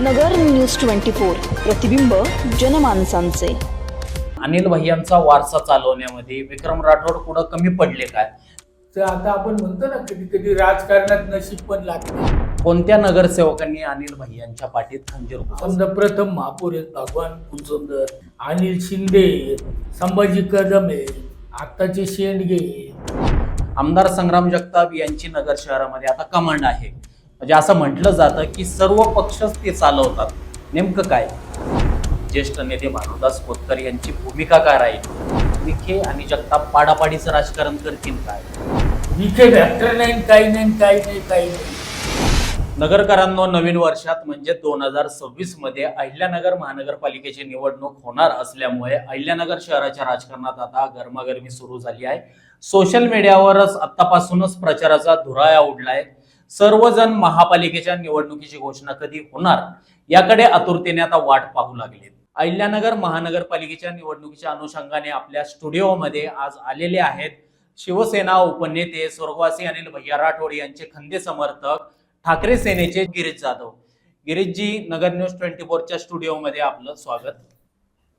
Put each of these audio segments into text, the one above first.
नगर news twenty four प्रतिबिंब जनमानसांचे अनिल भैयांचा वारसा चालवण्यामध्ये विक्रम राठोड कुठं कमी पडले काय तर आता आपण म्हणतो ना कधी कधी राजकारणात नशीब पण लागते कोणत्या नगरसेवकांनी अनिल भैयांच्या पाठीत खंजीर? समजा प्रथम महापौर आहेत भगवान फुलसुंदर अनिल शिंदे संभाजी कदम आहेत आत्ताचे शेंडगे. आमदार संग्राम जगताप यांची नगर शहरामध्ये आता कमांड आहे म्हणजे असं म्हटलं जातं की सर्व पक्षच ते चालवतात. नेमकं काय? ज्येष्ठ नेते भानुदास खोतकर यांची भूमिका काय राहील? विखे आणि जगताप पाडापाडीचं राजकारण करतील काय? विखे फॅक्टर नाही काही नाही काही नाही काही नाही. नगरकरांनो नवीन वर्षात म्हणजे दोन हजार सव्वीसमध्ये अहिल्यानगर महानगरपालिकेची निवडणूक होणार असल्यामुळे अहिल्यानगर शहराच्या राजकारणात आता गरमागरमी सुरू झाली आहे. सोशल मीडियावरच आतापासूनच प्रचाराचा धुराळा उडलाय. सर्वजण महापालिकेच्या निवडणुकीची घोषणा कधी होणार याकडे आतुरतेने आता वाट पाहू लागले अहिल्यानगर महानगरपालिकेच्या निवडणुकीच्या अनुषंगाने आपल्या स्टुडिओमध्ये आज आलेले आहेत शिवसेना उपनेते स्वर्गवासी अनिल भैया राठोड यांचे खंदे समर्थक ठाकरे सेनेचे गिरीश जाधव. गिरीशजी नगर न्यूज ट्वेंटी फोरच्या स्टुडिओमध्ये आपलं स्वागत.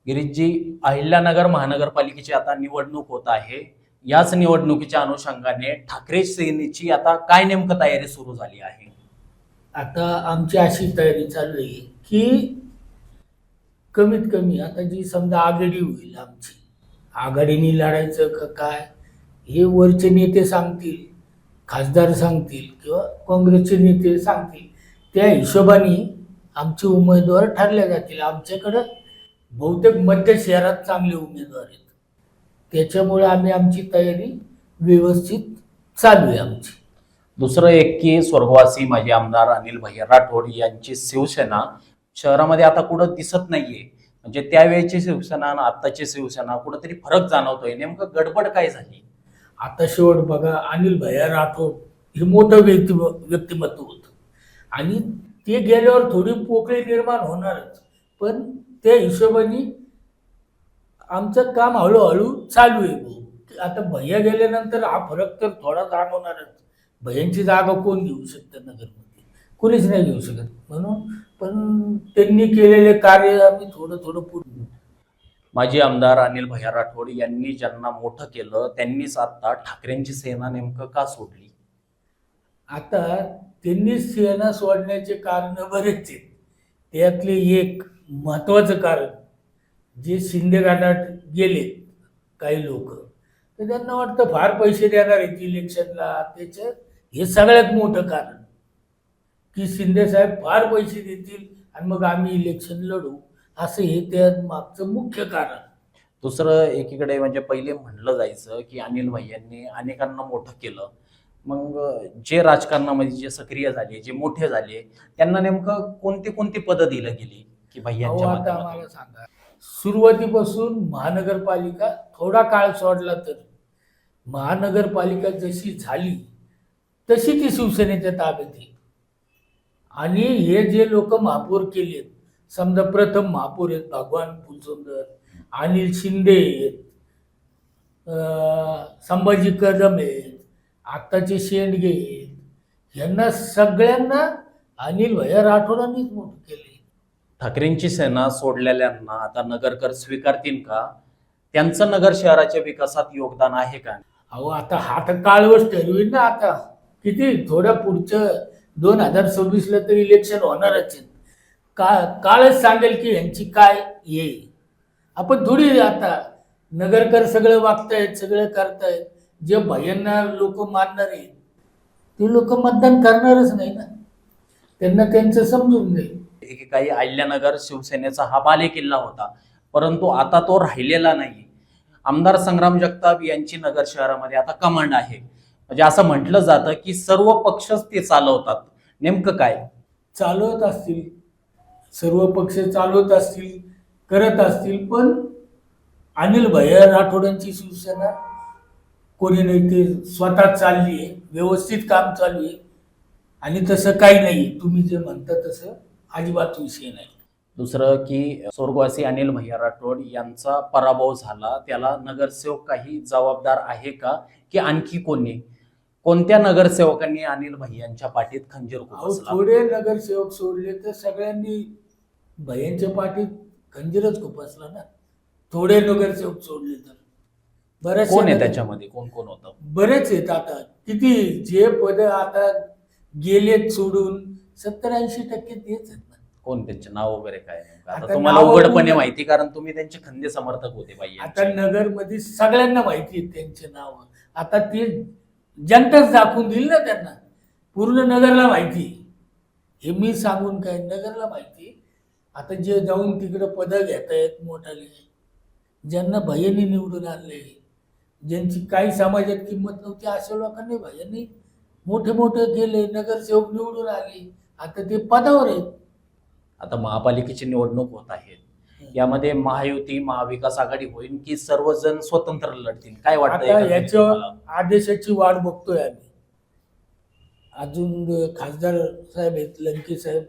गिरीशजी अहिल्यानगर महानगरपालिकेची आता निवडणूक होत आहे. याच निवडणुकीच्या अनुषंगाने ठाकरे सेनेची आता काय नेमकं तयारी सुरू झाली आहे? आता आमची अशी तयारी चालू आहे की कमीत कमी आता जी समजा आघाडी होईल आमची आघाडीने लढायचं का काय हे वरचे नेते सांगतील खासदार सांगतील किंवा काँग्रेसचे नेते सांगतील त्या हिशोबाने आमचे उमेदवार ठरले जातील. आमच्याकडं बहुतेक मध्य शहरात चांगले उमेदवार आहेत. त्याच्यामुळे आम्ही आमची तयारी व्यवस्थित चालू आहे आमची. दुसरं एक की स्वर्गवासी माजी आमदार अनिल भैया राठोड यांची शिवसेना शहरामध्ये आता कुठं दिसत नाहीये. म्हणजे त्यावेळेची शिवसेना आणि आत्ताची शिवसेना कुठंतरी फरक जाणवतोय. नेमकं गडबड काय झाली? आता शेवट बघा अनिल भैया राठोड हे मोठं व्यक्ति व्यक्तिमत्व होतं. आणि ते गेल्यावर थोडी पोकळी निर्माण होणारच. पण त्या हिशोबाने आमचं काम हळूहळू चालू आहे भाऊ. आता भैया गेल्यानंतर हा फरक तर थोडा जाणवणारच. भैयांची जागा कोण घेऊ शकतं नगरमध्ये? कोणीच नाही घेऊ शकत. म्हणून पण त्यांनी केलेले कार्य आम्ही थोडं थोडं पुढे माजी आमदार अनिल भैया राठोड यांनी ज्यांना मोठं केलं त्यांनीच आता ठाकरेंची सेना नेमकं का सोडली? आता त्यांनी सेना सोडण्याचे कारण बरेच आहेत. त्यातले एक महत्वाचं कारण जे शिंदे घाटात गेले काही लोक तर त्यांना वाटतं फार पैसे देणार आहेत इलेक्शनला. त्याचं हे सगळ्यात मोठं कारण. की शिंदे साहेब फार पैसे देतील आणि मग आम्ही इलेक्शन लढू असं हे त्या मागचं मुख्य कारण. दुसरं एकीकडे म्हणजे पहिले म्हणलं जायचं की अनिल भैयांनी अनेकांना मोठं केलं. मग जे राजकारणामध्ये जे सक्रिय झाले जे मोठे झाले त्यांना नेमकं कोणती कोणती पदं दिलं गेली की भैयांच्या आता? आम्हाला सांगा. सुरुवातीपासून महानगरपालिका थोडा काळ सोडला तर महानगरपालिका जशी झाली तशी ती शिवसेनेच्या ताब्यात येईल. आणि हे जे लोक महापौर केलेत समजा प्रथम महापौर आहेत भगवान फुलसुंदर अनिल शिंदे आहेत अं, संभाजी कदम आहेत आत्ताचे शेंडगे आहेत यांना सगळ्यांना अनिल भैया राठोडांनीच मोठं केले. ठाकरेंची सेना सोडलेल्यांना आता नगरकर स्वीकारतील का? त्यांचं नगर शहराच्या विकासात योगदान आहे का? अहो आता हा तर काळवच ठरवीन ना आता? किती? थोड्या पुढचं दोन हजार सव्वीसला तर इलेक्शन होणारच आहे का काळच सांगेल की यांची काय ये आपण थोडी आता नगरकर सगळं वागतायत सगळं करतायत. जे भयांना लोक मानणार आहेत ते लोक मतदान करणारच नाही ना? त्यांना त्यांचं समजून जाईल. एकेकाळी आल्यानगर शिवसेनेचा हा बाले किल्ला होता. परंतु आता तो राहिलेला नाही. आमदार संग्राम जगताप यांची नगर शहरामध्ये आता कमांड आहे. म्हणजे असं म्हटलं जातं की सर्व पक्षच ते चालवतात. नेमकं काय? चालवत असतील. सर्व पक्ष चालवत असतील करत असतील पण अनिल भैया राठोडांची शिवसेना कोणी नाही ते स्वतः चालली आहे व्यवस्थित काम चालू आहे. आणि तसं काही नाही. तुम्ही जे म्हणता तसं अजिबात विषय नाही. दुसरं की स्वर्गवासी अनिल भैया राठोड यांचा पराभव झाला. त्याला नगरसेवक काही जबाबदार आहे का? की आणखी कोणी? कोणत्या नगरसेवकांनी अनिल भैयांच्या पाठीत खंजीर थोडे नगरसेवक सोडले तर सगळ्यांनी भयांच्या पाठीत खंजीरच खुपसला ना? थोडे नगरसेवक सोडले तर. बरेच कोण आहे त्याच्यामध्ये? कोण कोण होतं? बरेच आहेत आता. किती जे पद आता गेलेत सोडून सत्तर ऐंशी टक्के तेच आहेत ना कोण त्यांचे नाव वगैरे काय नेमकं? आता आता तुम्हाला नावं उघडपणे माहिती कारण तुम्ही त्यांचे खंदे समर्थक होते बाई आता नगरमध्ये सगळ्यांना माहिती आहेत त्यांचे नाव आता ते जनताच दाखवून दिली ना त्यांना पूर्ण नगरला माहिती आहे. हे मी सांगून काय नगरला माहिती आहे. आता जे जाऊन तिकडे पद घेत आहेत मोठाले ज्यांना भय्यांनी निवडून आणले ज्यांची काही समाजात किंमत नव्हती अशा लोकांनी भय्यांनी मोठे मोठे केले नगरसेवक निवडून आले आता ते पदावर आहेत. आता महापालिकेची निवडणूक होत आहे. यामध्ये महायुती महाविकास आघाडी होईल की सर्वजण स्वतंत्र लढतील? काय वाटतं आता याच्या? आदेशाची वाट बघतोय आम्ही. अजून खासदार साहेब आहेत लंके साहेब.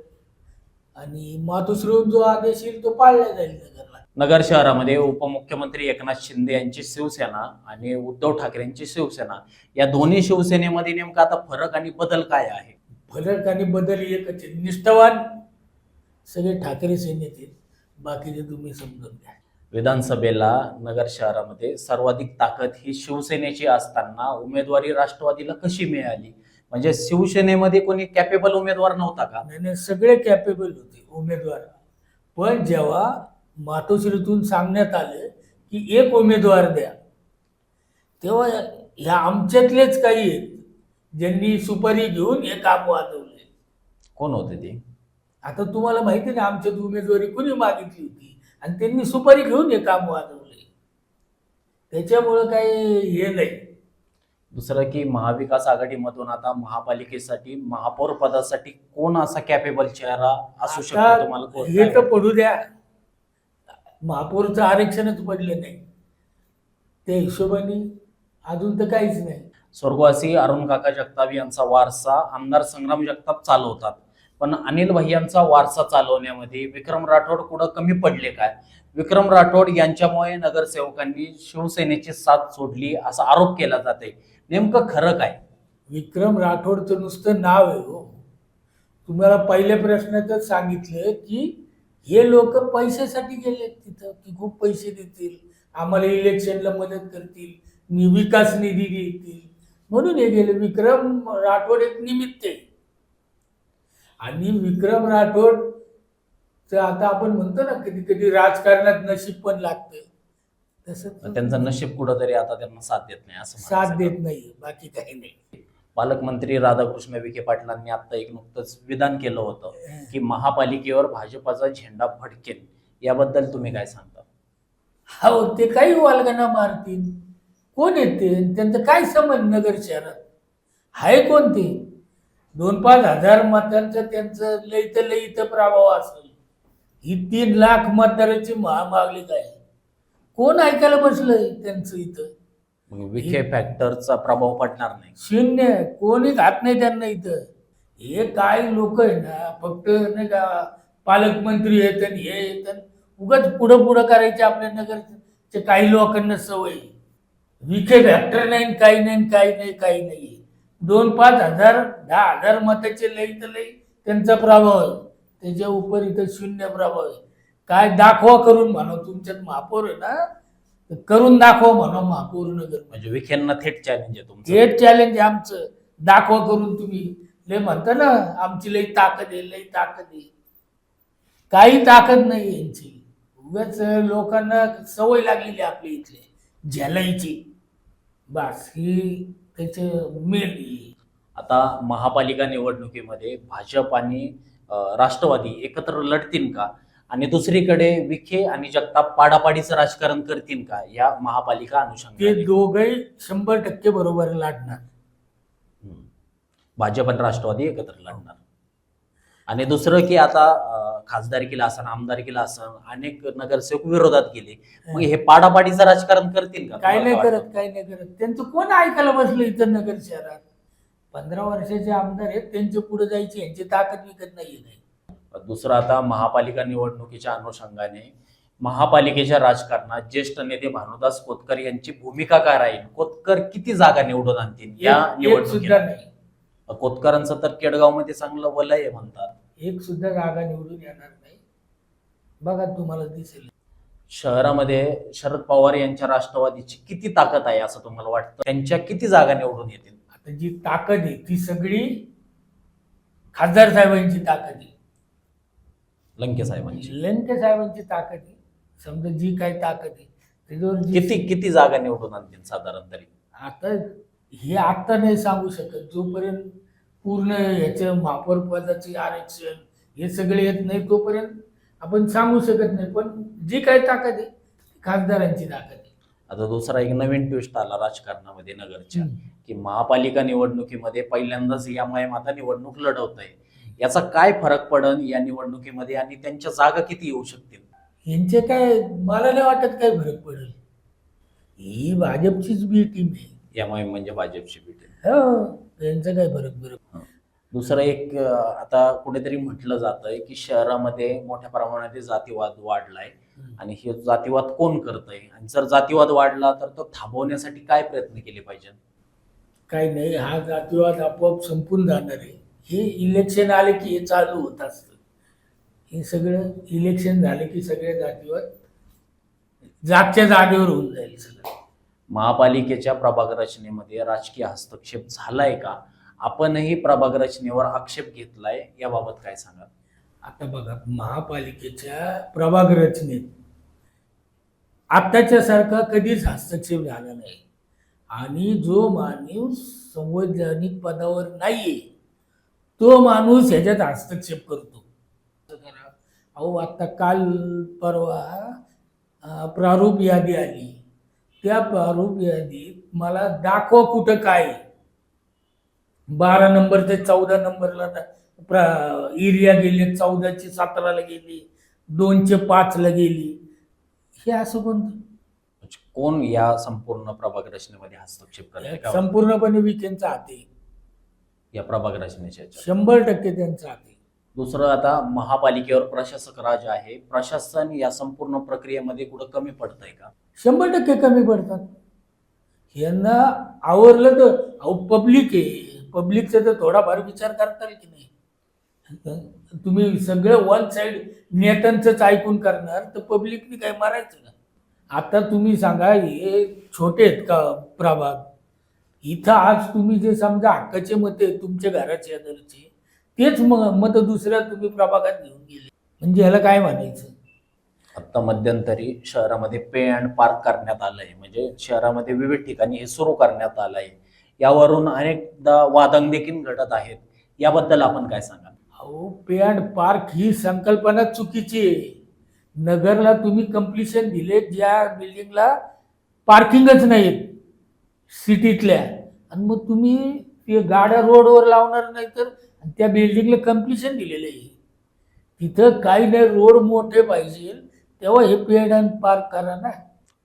आणि मातोश्रीहून जो आदेश येईल तो पाळला जाईल नगरला. नगर शहरामध्ये उपमुख्यमंत्री एकनाथ शिंदे यांची शिवसेना आणि उद्धव ठाकरेंची शिवसेना. या दोन्ही शिवसेनेमध्ये नेमका आता फरक आणि बदल काय आहे? फरक आणि बदल एकच निष्ठावान सगळे ठाकरे सेनेत आहेत बाकीचे तुम्ही समजून घ्या. विधानसभेला नगर शहरामध्ये सर्वाधिक ताकद ही शिवसेनेची असताना उमेदवारी राष्ट्रवादीला कशी मिळाली? म्हणजे शिवसेनेमध्ये कोणी कॅपेबल उमेदवार नव्हता का? नाही नाही, सगळे कॅपेबल होते उमेदवार. पण जेव्हा मातोश्रीतून सांगण्यात आलं की एक उमेदवार द्या तेव्हा ह्या आमच्यातलेच काही आहेत. ज्यांनी सुपारी घेऊन हे काम वाजवले. कोण होते ते? आता तुम्हाला माहिती ना आमच्यात उमेदवारी कोणी मागितली होती? आणि त्यांनी सुपारी घेऊन हे काम वाजवले. त्याच्यामुळं काही हे नाही. दुसरं की महाविकास आघाडीमधून आता महापालिकेसाठी महापौर पदासाठी कोण असा कॅपेबल चेहरा असू शकतो आता तुम्हाला? कोण- हे तर पडू द्या. महापौरचं आरक्षणच पडलं नाही. त्या हिशोबाने अजून तर काहीच नाही. स्वर्गवासी अरुण काका जगताप यांचा वारसा आमदार संग्राम जगताप चालवतात. पण अनिल भैयांचा वारसा चालवण्यामध्ये विक्रम राठोड कुठं कमी पडले काय? विक्रम राठोड यांच्यामुळे नगरसेवकांनी शिवसेनेची साथ सोडली असा आरोप केला जाते नेमकं खरं काय? विक्रम राठोडचं नुसतं नाव आहे हो. तुम्हाला पहिल्या प्रश्नातच सांगितलं की हे लोक पैशासाठी गेले तिथं की खूप पैसे देतील आम्हाला इलेक्शनला मदत करतील विकास निधी देतील. म्हणून हे गेले विक्रम राठोड एक निमित्त आहे. आणि विक्रम राठोड तर आता आपण म्हणतो ना कधी कधी राजकारणात नशीब पण लागतं. तसं त्यांचं नशीब कुठंतरी आता त्यांना साथ देत नाही असं साथ. देत नाही बाकी काही नाही. पालकमंत्री राधाकृष्ण विखे पाटलांनी आता एक नुकतंच विधान केलं होतं की महापालिकेवर भाजपाचा झेंडा फडकेल. याबद्दल तुम्ही काय सांगता? हो ते काही वालगाना मारतील. कोण येते? त्यांचं काय समज नगर शहरात? आहे कोण ते दोन पाच हजार मतांचं त्यांचं लई तर लई इथं प्रभाव असेल. ही तीन लाख मतदाराची महामागली आहे. कोण ऐकायला बसलंय त्यांचं इथं? विखे फॅक्टरचा प्रभाव पडणार नाही. शून्य. कोणी घात नाही त्यांना इथं. हे काय लोक आहे ना फक्त नाही का पालकमंत्री येत हे येत उगाच पुढं पुढं करायचे आपल्या नगरचे. काही लोकांना सवय आहे. विखे फॅक्टर नाही काही नाही काही नाही काही नाही. दोन पाच हजार दहा हजार मताचे लई तर लई त्यांचा प्रभाव आहे. त्याच्या उपर इथं शून्य प्रभाव आहे. काय दाखवा करून म्हणा तुमच्यात महापौर आहे ना तर करून दाखवा म्हणा महापौर नगर. म्हणजे विखेंना थेट चॅलेंज आहे तुमचं. थेट चॅलेंज आहे आमचं. दाखवा करून तुम्ही. लय म्हणता ना आमची लई ताकद आहे लई ताकद आहे. काही ताकद नाही यांची. उगाच लोकांना सवय लागलेली आपल्या इथले. झेलाईची बस ही त्याचे मेन आता महापालिका निवडणुकीमध्ये भाजप आणि अं, राष्ट्रवादी एकत्र लढतील का? आणि दुसरीकडे विखे आणि जगताप पाडापाडीचं राजकारण करतील का? या महापालिका ते अनुषंगाने. दोघही शंभर टक्के बरोबर लाटणार हम्म. भाजप आणि राष्ट्रवादी एकत्र लढणार. आणि दुसरं की आता खासदारकीला असं आमदारकीला असं अनेक नगरसेवक विरोधात गेले. मग हे पाडापाडीचं राजकारण करतील का? काय नाही करत काय नाही करत. त्यांचं कोण ऐकायला बसलं इथं नगर शहरात? पंधरा वर्षाचे आमदार आहेत त्यांचे पुढे जायची यांची ताकद विकत नाहीये नाही? दुसरं आता महापालिका निवडणुकीच्या अनुषंगाने महापालिकेच्या राजकारणात ज्येष्ठ नेते भानुदास कोतकर यांची भूमिका काय राहील? कोतकर किती जागा निवडून आणतील या निवडणुकीत? नाही. कोतकरांचं तर केडगावमध्ये चांगलं वलय आहे म्हणतात. एक सुद्धा जागा निवडून येणार नाही. बघा तुम्हाला दिसेल. शहरामध्ये शरद पवार यांच्या राष्ट्रवादीची किती ताकद आहे असं तुम्हाला वाटतं? त्यांच्या किती जागा निवडून येतील? आता जी ताकद आहे ती सगळी खासदार साहेबांची ताकद आहे. लंके साहेबांची. लंके साहेबांची ताकद आहे. समजा जी काही ताकद आहे त्याच्यावर जी- किती किती जागा निवडून आणतील साधारण तरी? आता हे आता नाही सांगू शकत. जोपर्यंत पूर्ण ह्याचं महापौर पदाचे आरक्षण हे सगळे येत नाही तोपर्यंत आपण सांगू शकत नाही. पण जी काही ताकद आहे खासदारांची ताकद आहे. आता दुसरा एक नवीन ट्विस्ट आला राजकारणामध्ये नगरच्या. की महापालिका निवडणुकीमध्ये पहिल्यांदाच या आता निवडणूक लढवत आहे याचा काय फरक पडन या निवडणुकीमध्ये आणि त्यांच्या जागा किती येऊ शकतील? यांचे काय मला नाही वाटत काय फरक पडेल. ही भाजपचीच बी टीम आहे. यामुळे म्हणजे भाजपची बीट हो यांचं काय फरक फरक दुसरं एक अं, आता कुठेतरी म्हटलं जात आहे की शहरामध्ये मोठ्या प्रमाणात जातीवाद वाढलाय. आणि हे जातीवाद कोण करतंय? आणि जर जातीवाद वाढला तर तो थांबवण्यासाठी काय प्रयत्न केले पाहिजे? काही नाही हा जातीवाद आपोआप संपून जाणार आहे. हे इलेक्शन आले की हे चालू होत असतं. हे सगळं इलेक्शन झाले की सगळे जातीवाद जागच्या जागेवर होऊन जाईल सगळं. महापालिकेच्या प्रभाग रचनेमध्ये राजकीय हस्तक्षेप झालाय का? आपणही प्रभाग रचनेवर आक्षेप घेतलाय याबाबत काय सांगा आता बघा महापालिकेच्या प्रभाग रचनेत आत्ताच्या सारखा कधीच हस्तक्षेप झाला नाही. आणि जो माणूस संवैधानिक पदावर नाहीये तो माणूस ह्याच्यात हस्तक्षेप करतो. अहो आता काल परवा प्रारूप यादी आली. त्या प्रारूप यादीत मला दाखवा कुठं काय. बारा नंबर ते चौदा नंबरला एरिया गेले चौदाचे सतराला गेली दोनचे पाचला गेली. हे असं कोणतं? म्हणजे कोण या संपूर्ण प्रभाग रचनेमध्ये हस्तक्षेप करते का संपूर्णपणे विकेंडचा हात या प्रभाग रचनेच्या? शंभर टक्के त्यांचा हात दुसरं आता महापालिकेवर प्रशासक राज आहे. प्रशासन या संपूर्ण प्रक्रियेमध्ये कुठं कमी पडतंय का? शंभर टक्के कमी पडतात. यांना आवरलं तर अहो पब्लिक आहे. पब्लिकचा तर थोडाफार विचार करता की नाही? तुम्ही सगळं वन साईड नेत्यांचंच ऐकून करणार तर पब्लिकने काय मारायचं का? आता तुम्ही सांगा हे छोटे आहेत का प्रभाग? इथं आज तुम्ही जे समजा हक्काचे मते तुमच्या घराच्या आदरचे तेच म मत दुसऱ्या तुम्ही प्रभागात घेऊन गेले. म्हणजे ह्याला काय म्हणायचं? आता मध्यंतरी शहरामध्ये पे अँड पार्क करण्यात आलंय. म्हणजे शहरामध्ये विविध ठिकाणी हे सुरू करण्यात आलंय. यावरून अनेकदा वादंग देखील घडत आहेत. याबद्दल आपण काय सांगाल? अहो पे अँड पार्क ही संकल्पना चुकीची आहे. नगरला तुम्ही कम्प्लिशन दिले ज्या बिल्डिंगला पार्किंगच नाहीत सिटीतल्या आणि मग तुम्ही ते गाड्या रोडवर लावणार नाही तर त्या बिल्डिंगला कम्प्लिशन दिलेलं आहे. तिथं काही नाही रोड मोठे पाहिजे. तेव्हा हे पे अँड पार्क करा ना.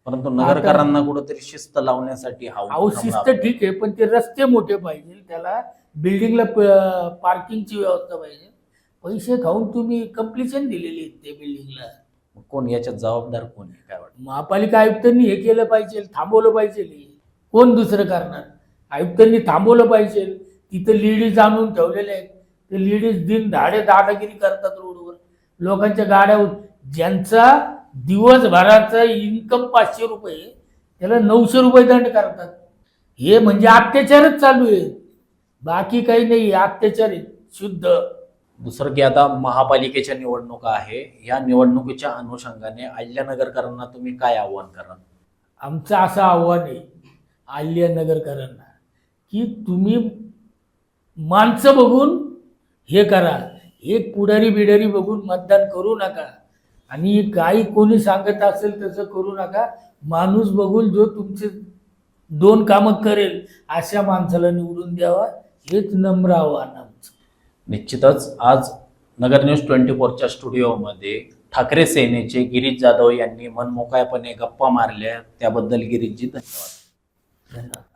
परंतु नगरकरांना कुठंतरी शिस्त लावण्यासाठी हा शिस्त. ठीक आहे पण ते रस्ते मोठे पाहिजे. त्याला बिल्डिंगला पार्किंगची व्यवस्था पाहिजे. पैसे खाऊन तुम्ही कम्प्लिशन दिलेली आहेत त्या बिल्डिंगला कोण याच्यात जबाबदार कोण आहे? काय वाटतं? महापालिका आयुक्तांनी हे केलं पाहिजे थांबवलं पाहिजे. कोण दुसरं करणार? आयुक्तांनी थांबवलं पाहिजे. तिथं लेडीज आणून ठेवलेले आहेत. ते लेडीज दिन धाडे दादागिरी करतात रोडवर. लोकांच्या गाड्यावर ज्यांचा दिवसभराचा इन्कम पाचशे रुपये त्याला नऊशे रुपये दंड करतात. हे म्हणजे अत्याचारच चालू आहे. बाकी काही नाही अत्याचार आहे शुद्ध. दुसरं की आता महापालिकेच्या निवडणुका आहे. या निवडणुकीच्या अनुषंगाने अहिल्यानगरकरांना तुम्ही काय आव्हान कराल? आमचं असं आव्हान आहे आल्यनगरकरांना की तुम्ही माणसं बघून हे करा. एक पुढारी बिडारी बघून मतदान करू नका. आणि काही कोणी सांगत असेल तसं करू नका. माणूस बघून जो तुमचे दोन कामं करेल अशा माणसाला निवडून द्यावा. हेच नम्र आव्हान आमचं. निश्चितच आज नगर न्यूज ट्वेंटी फोरच्या स्टुडिओमध्ये ठाकरे सेनेचे गिरीश जाधव यांनी मनमोकळ्यापणे गप्पा मारल्या. त्याबद्दल गिरीशजी धन्यवाद. धन्यवाद.